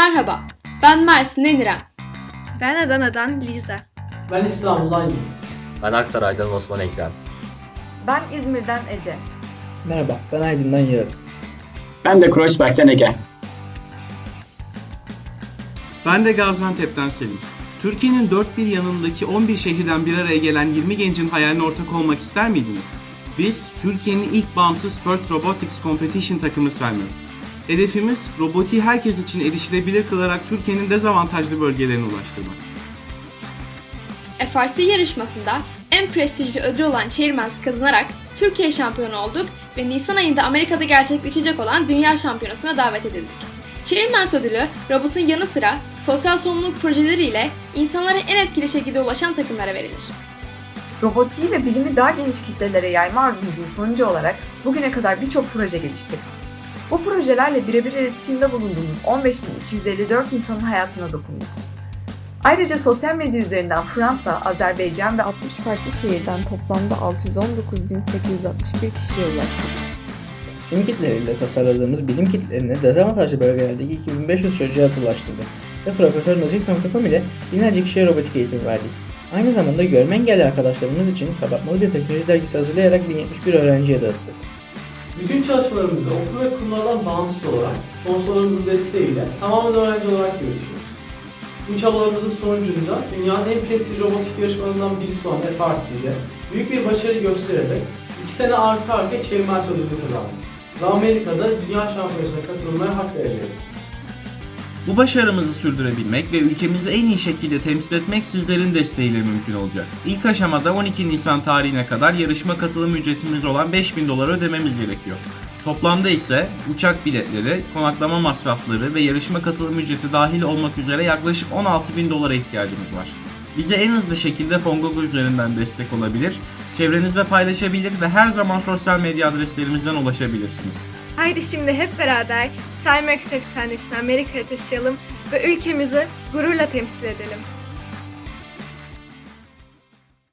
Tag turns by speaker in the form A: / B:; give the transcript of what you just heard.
A: Merhaba, ben Mersin'den İrem.
B: Ben Adana'dan Liza.
C: Ben İstanbul'dan Yiğit.
D: Ben Aksaray'dan Osman Ekrem.
E: Ben İzmir'den Ece.
F: Merhaba, ben Aydın'dan Yağız.
G: Ben de Kreuzberg'den Ege.
H: Ben de Gaziantep'ten Selim. Türkiye'nin dört bir yanındaki 11 şehirden bir araya gelen 20 gencin hayaline ortak olmak ister miydiniz? Biz, Türkiye'nin ilk bağımsız First Robotics Competition takımı Selmers. Hedefimiz, robotiği herkes için erişilebilir kılarak Türkiye'nin dezavantajlı bölgelerine ulaştırmak.
A: FRC yarışmasında en prestijli ödül olan Chairman's kazanarak Türkiye şampiyonu olduk ve Nisan ayında Amerika'da gerçekleşecek olan Dünya Şampiyonası'na davet edildik. Chairman's ödülü robotun yanı sıra sosyal sorumluluk projeleriyle insanlara en etkili şekilde ulaşan takımlara verilir.
E: Robotiği ve bilimi daha geniş kitlelere yayma arzumuzun sonucu olarak bugüne kadar birçok proje geliştirdik. Bu projelerle birebir iletişimde bulunduğumuz 15.254 insanın hayatına dokunduk. Ayrıca sosyal medya üzerinden Fransa, Azerbaycan ve 60 farklı şehirden toplamda 619.861 kişiye ulaştık.
F: Sim kitleriyle tasarladığımız bilim kitlerini dezavantajlı bölgelerdeki 2500 çocuğa ulaştırdık ve Profesör Nazif.com ile binlerce kişiye robotik eğitim verdik. Aynı zamanda görme engelli arkadaşlarımız için kapatmalı bir teknoloji dergisi hazırlayarak 1071 öğrenciye dağıttık.
C: Bütün çalışmalarımızı okul ve kurumlardan bağımsız olarak sponsorlarımızın desteğiyle tamamen öğrenci olarak yürütüyoruz. Bu çabalarımızın sonucunda dünyanın en prestijli robotik yarışmalarından birisi olan FRC ile büyük bir başarı göstererek 2 sene arka arkaya Chairman's ödülünü kazandık. Ve Amerika'da Dünya Şampiyonası'na katılmaya hak verildi.
H: Bu başarımızı sürdürebilmek ve ülkemizi en iyi şekilde temsil etmek sizlerin desteğiyle mümkün olacak. İlk aşamada 12 Nisan tarihine kadar yarışma katılım ücretimiz olan 5000 dolar ödememiz gerekiyor. Toplamda ise uçak biletleri, konaklama masrafları ve yarışma katılım ücreti dahil olmak üzere yaklaşık 16 bin dolara ihtiyacımız var. Bize en hızlı şekilde Fongogo üzerinden destek olabilir, çevrenizde paylaşabilir ve her zaman sosyal medya adreslerimizden ulaşabilirsiniz.
B: Haydi şimdi hep beraber Cymex efsanesini Amerika'ya taşıyalım ve ülkemizi gururla temsil edelim.